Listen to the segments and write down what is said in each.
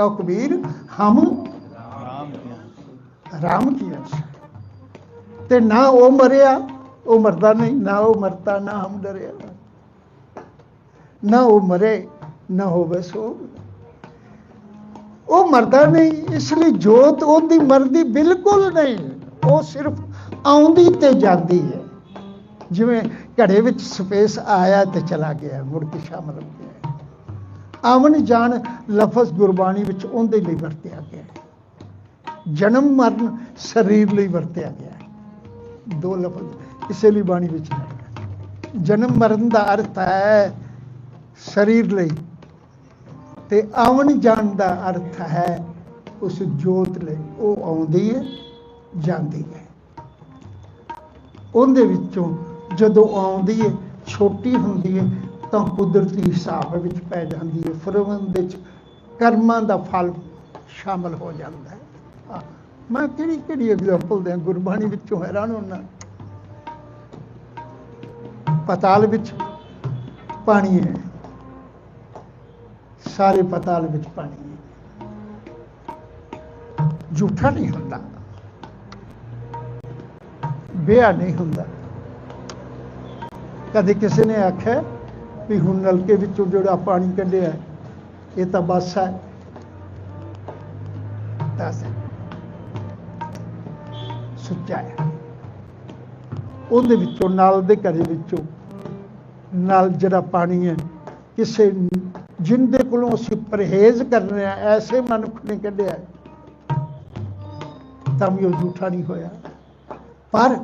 ਕਹੋ ਕਬੀਰ ਹਮ ਰਾਮ ਕੀ ਅੰਸ਼ ਤੇ ਨਾ ਉਹ ਮਰਿਆ ਉਹ ਮਰਦਾ ਨਹੀਂ ਨਾ ਉਹ ਮਰਤਾ ਨਾ ਹਮ ਡਰਿਆ ਨਾ ਉਹ ਮਰੇ ਨਾ ਹੋਵੇ ਸੋ ਉਹ ਮਰਦਾ ਨਹੀਂ ਇਸ ਲਈ ਜੋਤ ਉਹਦੀ ਮਰਦੀ ਬਿਲਕੁਲ ਨਹੀਂ ਉਹ ਸਿਰਫ ਆਉਂਦੀ ਤੇ ਜਾਂਦੀ ਹੈ ਜਿਵੇਂ ਘੜੇ ਵਿੱਚ ਸਪੇਸ ਆਇਆ ਤੇ ਚਲਾ ਗਿਆ ਮੁੜ ਕੇ ਸ਼ਾਮਲ ਹੋ ਗਿਆ ਆਵਣ ਜਾਣ ਲਫ਼ਜ਼ ਗੁਰਬਾਣੀ ਵਿੱਚ ਉਹਦੇ ਲਈ ਵਰਤਿਆ ਗਿਆ ਜਨਮ ਮਰਨ ਸਰੀਰ ਲਈ ਵਰਤਿਆ ਗਿਆ ਦੋ ਲਫ਼ਜ਼ ਇਸੇ ਲਈ ਬਾਣੀ ਵਿੱਚ ਹੈ ਜਨਮ ਮਰਨ ਦਾ ਅਰਥ ਹੈ ਸਰੀਰ ਲਈ ਤੇ ਆਉਣ ਜਾਣ ਦਾ ਅਰਥ ਹੈ ਉਸ ਜੋਤ ਲਈ। ਉਹ ਆਉਂਦੀ ਹੈ, ਜਾਂਦੀ ਹੈ। ਉਹਦੇ ਵਿੱਚੋਂ ਜਦੋਂ ਆਉਂਦੀ ਹੈ, ਛੋਟੀ ਹੁੰਦੀ ਹੈ ਤਾਂ ਕੁਦਰਤੀ ਹਿਸਾਬ ਵਿੱਚ ਪੈ ਜਾਂਦੀ ਹੈ। ਫਿਰ ਉਹਦੇ ਵਿੱਚ ਕਰਮਾਂ ਦਾ ਫਲ ਸ਼ਾਮਲ ਹੋ ਜਾਂਦਾ ਹੈ। ਮੈਂ ਕਿਹੜੀ ਕਿਹੜੀ ਐਗਜ਼ਾਮਪਲ ਦਿਆਂ? ਗੁਰਬਾਣੀ ਵਿੱਚੋਂ ਹੈਰਾਨ ਹੋਣਾ ਪਤਾਲ ਵਿੱਚ ਪਾਣੀ ਹੈ। ਸਾਰੇ ਪਤਾਲ ਵਿੱਚ ਪਾਣੀ ਹੈ। ਝੂਠਾ ਨਹੀਂ ਹੁੰਦਾ। ਬਿਆ ਨਹੀਂ ਹੁੰਦਾ। ਕਦੇ ਕਿਸੇ ਨੇ ਆਖਿਆ ਵੀ ਹੁਣ ਨਲਕੇ ਵਿੱਚੋਂ ਜਿਹੜਾ ਪਾਣੀ ਕੱਢਿਆ ਇਹ ਤਾਂ ਬਸ ਹੈ। ਦੱਸ ਸੁੱਚਾ ਹੈ। ਉਹਦੇ ਵਿੱਚੋਂ, ਨਲ ਦੇ ਘਰੇ ਵਿੱਚੋਂ ਨਲ ਜਿਹੜਾ ਪਾਣੀ ਹੈ, ਕਿਸੇ ਜਿੰਦੇ ਕੋਲੋਂ ਅਸੀਂ ਪਰਹੇਜ਼ ਕਰਨੇ ਆ, ਐਸੇ ਮਨੁੱਖ ਨੇ ਕੱਢਿਆ ਤਾਂ ਵੀ ਉਹ ਝੂਠਾ ਨਹੀਂ ਹੋਇਆ। ਪਰ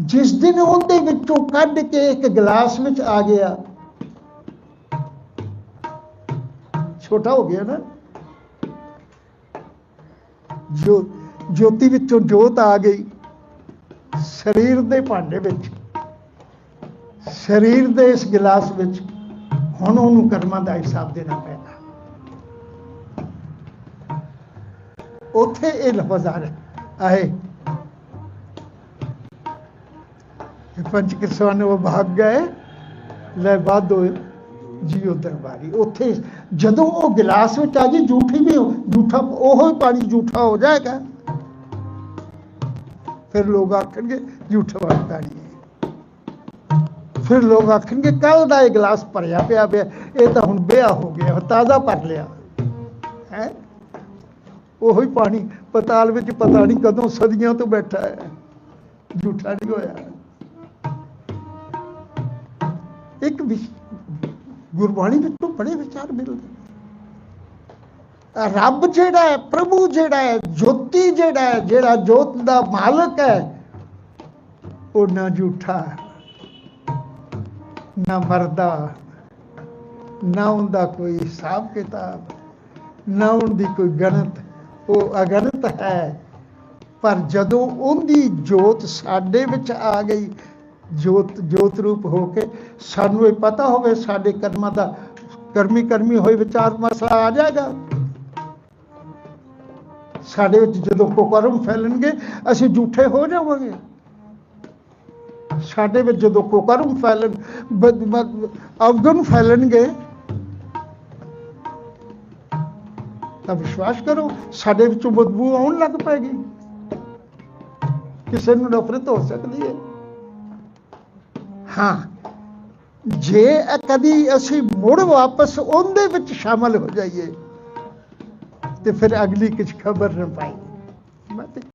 ਜਿਸ ਦਿਨ ਉਹਦੇ ਵਿੱਚੋਂ ਕੱਢ ਕੇ ਇੱਕ ਗਲਾਸ ਵਿੱਚ ਆ ਗਿਆ ਛੋਟਾ ਹੋ ਗਿਆ ਨਾ। ਜੋ ਜੋਤੀ ਵਿੱਚੋਂ ਜੋਤ ਆ ਗਈ, ਸਰੀਰ ਦੇ ਭਾਂਡੇ ਵਿੱਚ, ਸਰੀਰ ਦੇ ਇਸ ਗਲਾਸ ਵਿੱਚ, ਹੁਣ ਉਹਨੂੰ ਕਰਮਾਂ ਦਾ ਹਿਸਾਬ ਦੇਣਾ ਪੈਣਾ ਉੱਥੇ ਇਹ ਲਫ਼ਜ਼ ਆ ਰਿਹਾ, ਆਏ। ਇਹ ਪੰਜ ਕਿਰਸਾਂ ਉਹ ਭਾਗ ਗਏ, ਲੈ ਬਾਦੋ ਜੀਓ ਦਰਬਾਰੀ, ਉੱਥੇ ਜਦੋਂ ਉਹ ਗਿਲਾਸ ਵਿੱਚ ਆ ਗਈ ਝੂਠੀ ਵੀ ਝੂਠਾ ਉਹ ਪਾਣੀ ਝੂਠਾ ਹੋ ਜਾਏਗਾ। ਫਿਰ ਲੋਕ ਆਖਣਗੇ ਝੂਠਾ ਪਾਣੀ ਫਿਰ ਲੋਕ ਆਖਣਗੇ ਕੱਲ ਦਾ ਇਹ ਗਲਾਸ ਭਰਿਆ ਪਿਆ ਪਿਆ, ਇਹ ਤਾਂ ਹੁਣ ਵਿਆਹ ਹੋ ਗਿਆ ਤਾਜ਼ਾ ਭਰ ਲਿਆ। ਹੈ? ਉਹੀ ਪਾਣੀ, ਪਤਾਲ ਵਿੱਚ ਪਤਾ ਨਹੀਂ ਕਦੋਂ ਸਦੀਆਂ ਤੋਂ ਬੈਠਾ ਹੈ। ਝੂਠਾ ਨਹੀਂ ਹੋਇਆ। ਇੱਕ ਗੁਰਬਾਣੀ ਵਿੱਚੋਂ ਬੜੇ ਵਿਚਾਰ ਮਿਲਦੇ। ਰੱਬ ਜਿਹੜਾ ਹੈ, ਪ੍ਰਭੂ ਜਿਹੜਾ ਹੈ, ਜੋਤੀ ਜਿਹੜਾ ਹੈ, ਜਿਹੜਾ ਜੋਤ ਦਾ ਮਾਲਕ ਹੈ, ਉਹ ਨਾ ਝੂਠਾ ਨਾ ਮਰਦਾ, ਨਾ ਉਹਦਾ ਕੋਈ ਹਿਸਾਬ ਕਿਤਾਬ, ਨਾ ਉਹਦੀ ਕੋਈ ਗਣਤ। ਉਹ ਅਗਣਤ ਹੈ, ਪਰ ਜਦੋਂ ਉਹਦੀ ਜੋਤ ਸਾਡੇ ਵਿੱਚ ਆ ਗਈ ਜੋਤ ਜੋਤ ਰੂਪ ਹੋ ਕੇ ਸਾਨੂੰ ਇਹ ਪਤਾ ਹੋਵੇ, ਸਾਡੇ ਕਰਮਾਂ ਦਾ ਕਰਮੀ ਕਰਮੀ ਹੋਏ ਵਿਚਾਰ ਮਸਲਾ ਆ ਜਾਏਗਾ। ਸਾਡੇ ਵਿੱਚ ਜਦੋਂ ਕੁਕਰਮ ਫੈਲਣਗੇ, ਅਸੀਂ ਝੂਠੇ ਹੋ ਜਾਵਾਂਗੇ। ਸਾਡੇ ਵਿੱਚ ਜਦੋਂ ਕੋਕਰਮ ਫੈਲਣ, ਬਦ- ਅਵਗੁਣ ਫੈਲਣਗੇ, ਤਾਂ ਵਿਸ਼ਵਾਸ ਕਰੋ, ਸਾਡੇ ਵਿੱਚੋਂ ਬਦਬੂ ਆਉਣ ਲੱਗ ਪਏਗੀ। ਕਿਸੇ ਨੂੰ ਨਫ਼ਰਤ ਹੋ ਸਕਦੀ ਹੈ। ਹਾਂ। ਜੇ ਕਦੀ ਅਸੀਂ ਮੁੜ ਵਾਪਸ ਉਹਦੇ ਵਿੱਚ ਸ਼ਾਮਲ ਹੋ ਜਾਈਏ, ਤੇ ਫਿਰ ਅਗਲੀ ਕੁਝ ਖਬਰ ਨਾ ਪਾਈ ਮੈਂ ਤੇ